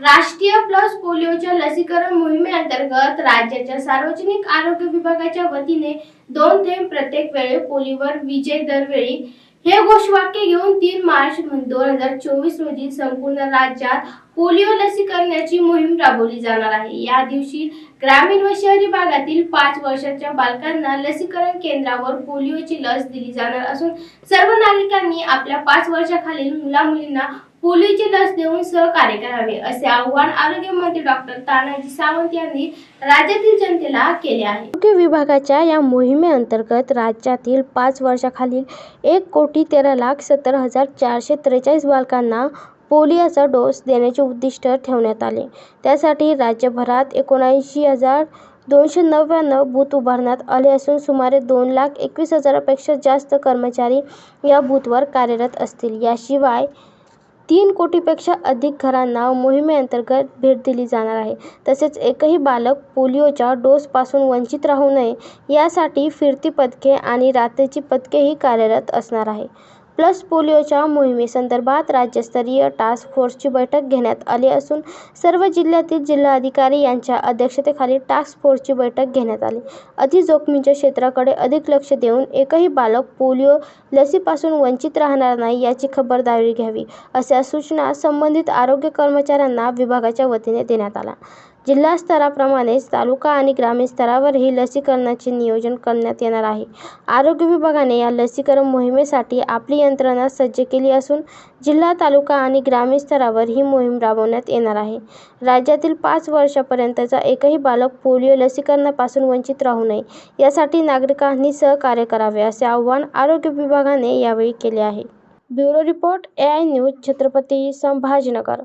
राष्ट्रीय प्लस पोलिओच्या लसीकरण मोहिमेअंतर्गत राज्याच्या सार्वजनिक आरोग्य विभागाच्या वतीने दोन थेंब प्रत्येक वेळे पोलिओवर विजय दरवेळी हे घोषवाक्य घेऊन तीन मार्च दोन हजार चोवीस रोजी संपूर्ण राज्यात पोलिओ लसीकरणाची मोहीम राबवली जाणार आहे. या दिवशी ग्रामीण व शहरी भागातील पाच वर्षाच्या बालकांना लसीकरण केंद्रावर पोलिओची लस दिली जाणार असून सर्व नागरिकांनी आपल्या पाच वर्षाखालील मुलामुलींना पोलिओची लस देऊन सहकार्य करावे असे आवाहन आरोग्यमंत्री डॉक्टर तानाजी सावंत यांनी राज्यातील जनतेला केले आहे. आरोग्य विभागाच्या या मोहिमेअंतर्गत राज्यातील पाच वर्षाखालील एक कोटी तेरा लाख सत्तर हजार चारशे त्रेचाळीस बालकांना पोलिओचा डोस देण्याचे उद्दिष्ट ठेवण्यात आले. त्यासाठी राज्यभरात एकोणऐंशी हजार दोनशे नव्याण्णव बूथ उभारण्यात आले असून सुमारे दोन लाख एकवीस हजारापेक्षा जास्त कर्मचारी या बूथवर कार्यरत असतील. याशिवाय तीन कोटीपेक्षा अधिक घरांना मोहिमेअंतर्गत भेट दिली जाणार आहे. तसेच एकही बालक पोलिओच्या डोसपासून वंचित राहू नये यासाठी फिरती पथके आणि रात्रीची पथकेही कार्यरत असणार आहे. प्लस पोलिओच्या मोहिमेसंदर्भात राज्यस्तरीय टास्क फोर्सची बैठक घेण्यात आली असून सर्व जिल्ह्यातील जिल्हाधिकारी यांच्या अध्यक्षतेखाली टास्क फोर्सची बैठक घेण्यात आली. अतिजोखमीच्या क्षेत्राकडे अधिक लक्ष देऊन एकही बालक पोलिओ लसीपासून वंचित राहणार नाही याची खबरदारी घ्यावी अशा सूचना संबंधित आरोग्य कर्मचाऱ्यांना विभागाच्या वतीने देण्यात आला जिल्हा स्तराप्रमाणेच तालुका आणि ग्रामीण स्तरावरही लसीकरणाचे नियोजन करण्यात येणार आहे. आरोग्य विभागाने या लसीकरण मोहिमेसाठी आपली यंत्रणा सज्ज केली असून जिल्हा तालुका आणि ग्रामीण स्तरावर ही मोहीम राबवण्यात येणार आहे. राज्यातील पाच वर्षापर्यंतचा एकही बालक पोलिओ लसीकरणापासून वंचित राहू नये यासाठी नागरिकांनी सहकार्य करावे असे आवाहन आरोग्य विभागाने यावेळी केले आहे. Bureau report A I news Chhatrapati Sambhajinagar.